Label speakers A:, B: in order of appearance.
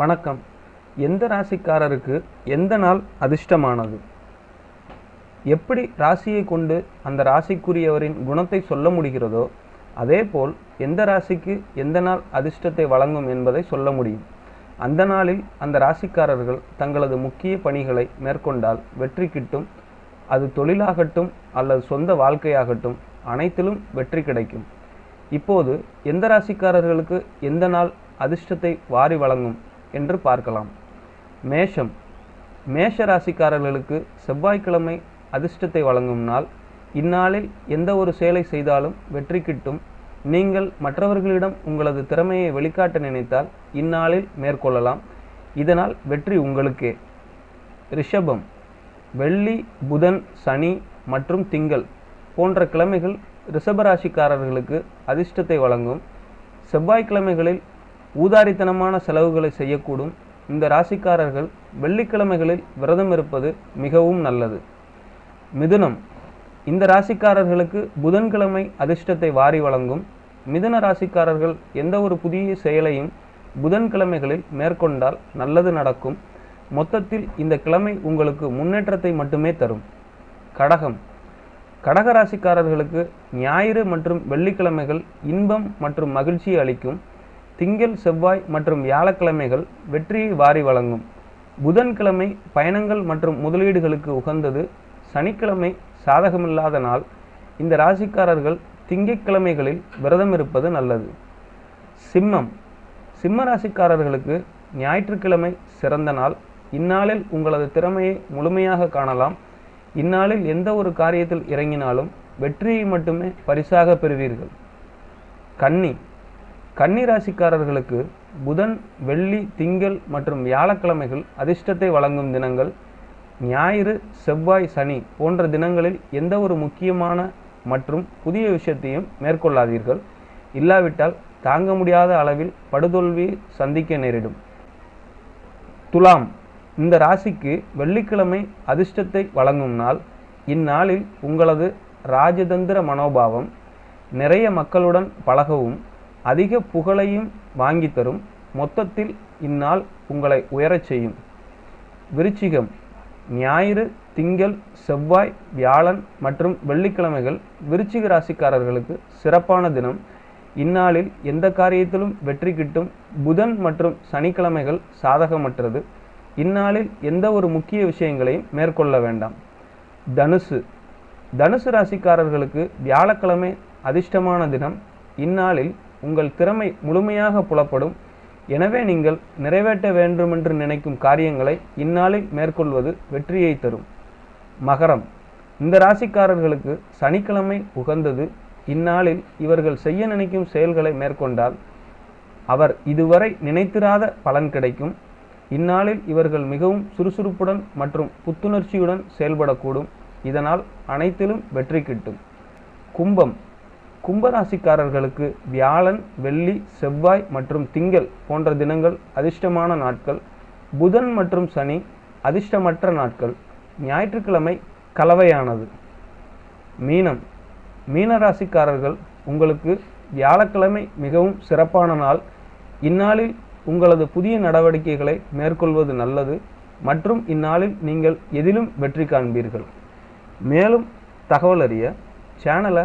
A: வணக்கம். எந்த ராசிக்காரருக்கு எந்த நாள் அதிர்ஷ்டமானது? எப்படி ராசியை கொண்டு அந்த ராசிக்குரியவரின் குணத்தை சொல்ல முடிகிறதோ அதேபோல் எந்த ராசிக்கு எந்த நாள் அதிர்ஷ்டத்தை வழங்கும் என்பதை சொல்ல முடியும். அந்த நாளில் அந்த ராசிக்காரர்கள் தங்களது முக்கிய பணிகளை மேற்கொண்டால் வெற்றி கிட்டும் அது தொழிலாகட்டும் அல்லது சொந்த வாழ்க்கையாகட்டும் அனைத்திலும் வெற்றி கிடைக்கும். இப்போது எந்த ராசிக்காரர்களுக்கு எந்த நாள் அதிர்ஷ்டத்தை வாரி வழங்கும்? என்று பார்க்கலாம். மேஷம். மேஷ ராசிக்காரர்களுக்கு செவ்வாய்க்கிழமை அதிர்ஷ்டத்தை வழங்கும் நாள். இந்நாளில் எந்த ஒரு செயலை செய்தாலும் வெற்றி கிட்டும். நீங்கள் மற்றவர்களிடம் உங்களது திறமையை வெளிக்காட்ட நினைத்தால் இந்நாளில் மேற்கொள்ளலாம். இதனால் வெற்றி உங்களுக்கே. ரிஷபம். வெள்ளி புதன் சனி மற்றும் திங்கள் போன்ற கிழமைகள் ரிஷபராசிக்காரர்களுக்கு அதிர்ஷ்டத்தை வழங்கும். செவ்வாய்க்கிழமைகளில் ஊதாரித்தனமான செலவுகளை செய்யக்கூடும். இந்த ராசிக்காரர்கள் வெள்ளிக்கிழமைகளில் விரதம் இருப்பது மிகவும் நல்லது. மிதுனம். இந்த ராசிக்காரர்களுக்கு புதன்கிழமை அதிர்ஷ்டத்தை வாரி வழங்கும். மிதுன ராசிக்காரர்கள் எந்த ஒரு புதிய செயலையும் புதன்கிழமைகளில் மேற்கொண்டால் நல்லது நடக்கும். மொத்தத்தில் இந்த கிழமை உங்களுக்கு முன்னேற்றத்தை மட்டுமே தரும். கடகம். கடக ராசிக்காரர்களுக்கு ஞாயிறு மற்றும் வெள்ளிக்கிழமைகள் இன்பம் மற்றும் மகிழ்ச்சியை அளிக்கும். திங்கள் செவ்வாய் மற்றும் வியாழக்கிழமைகள் வெற்றியை வாரி வழங்கும். புதன்கிழமை பயணங்கள் மற்றும் முதலீடுகளுக்கு உகந்தது. சனிக்கிழமை சாதகமில்லாத நாள். இந்த ராசிக்காரர்கள் திங்கட்கிழமைகளில் விரதம் இருப்பது நல்லது. சிம்மம். சிம்ம ராசிக்காரர்களுக்கு ஞாயிற்றுக்கிழமை சிறந்த நாள். இந்நாளில் உங்களது திறமையை முழுமையாக காணலாம். இந்நாளில் எந்த ஒரு காரியத்தில் இறங்கினாலும் வெற்றியை மட்டுமே பரிசாக பெறுவீர்கள். கன்னி. கன்னி ராசிக்காரர்களுக்கு புதன் வெள்ளி திங்கள் மற்றும் வியாழக்கிழமைகள் அதிர்ஷ்டத்தை வழங்கும் தினங்கள். ஞாயிறு செவ்வாய் சனி போன்ற தினங்களில் எந்த ஒரு முக்கியமான மற்றும் புதிய விஷயத்தையும் மேற்கொள்ளாதீர்கள். இல்லாவிட்டால் தாங்க முடியாத அளவில் படுதோல்வியை சந்திக்க நேரிடும். துலாம் இந்த ராசிக்கு வெள்ளிக்கிழமை அதிர்ஷ்டத்தை வழங்கும் நாள். இந்நாளில் உங்களது ராஜதந்திர மனோபாவம் நிறைய மக்களுடன் பழகவும் அதிக புகழையும் வாங்கி தரும். மொத்தத்தில் இந்நாள் உங்களை உயரச் செய்யும். விருச்சிகம் ஞாயிறு திங்கள் செவ்வாய் வியாழன் மற்றும் வெள்ளிக்கிழமைகள் விருச்சிக ராசிக்காரர்களுக்கு சிறப்பான தினம். இந்நாளில் எந்த காரியத்திலும் வெற்றி கிட்டும் புதன் மற்றும் சனிக்கிழமைகள் சாதகமற்றது. இந்நாளில் எந்த ஒரு முக்கிய விஷயங்களையும் மேற்கொள்ள வேண்டாம். தனுசு தனுசு ராசிக்காரர்களுக்கு வியாழக்கிழமை அதிர்ஷ்டமான தினம். இந்நாளில் உங்கள் திறமை முழுமையாக புலப்படும். எனவே நீங்கள் நிறைவேற்ற வேண்டுமென்று நினைக்கும் காரியங்களை இந்நாளில் மேற்கொள்வது வெற்றியை தரும். மகரம். இந்த ராசிக்காரர்களுக்கு சனிக்கிழமை உகந்தது. இந்நாளில் இவர்கள் செய்ய நினைக்கும் செயல்களை மேற்கொண்டால் அவர் இதுவரை நினைத்திராத பலன் கிடைக்கும். இந்நாளில் இவர்கள் மிகவும் சுறுசுறுப்புடன் மற்றும் புத்துணர்ச்சியுடன் செயல்படக்கூடும். இதனால் அனைத்திலும் வெற்றி கிட்டும். கும்பம். கும்பராசிக்காரர்களுக்கு வியாழன் வெள்ளி செவ்வாய் மற்றும் திங்கள் போன்ற தினங்கள் அதிர்ஷ்டமான நாட்கள். புதன் மற்றும் சனி அதிர்ஷ்டமற்ற நாட்கள். ஞாயிற்றுக்கிழமை கலவையானது. மீனம். மீனராசிக்காரர்கள் உங்களுக்கு வியாழக்கிழமை மிகவும் சிறப்பான நாள். இந்நாளில் உங்களது புதிய நடவடிக்கைகளை மேற்கொள்வது நல்லது. மற்றும் இந்நாளில் நீங்கள் எதிலும் வெற்றி காண்பீர்கள். மேலும் தகவல் அறிய சேனலை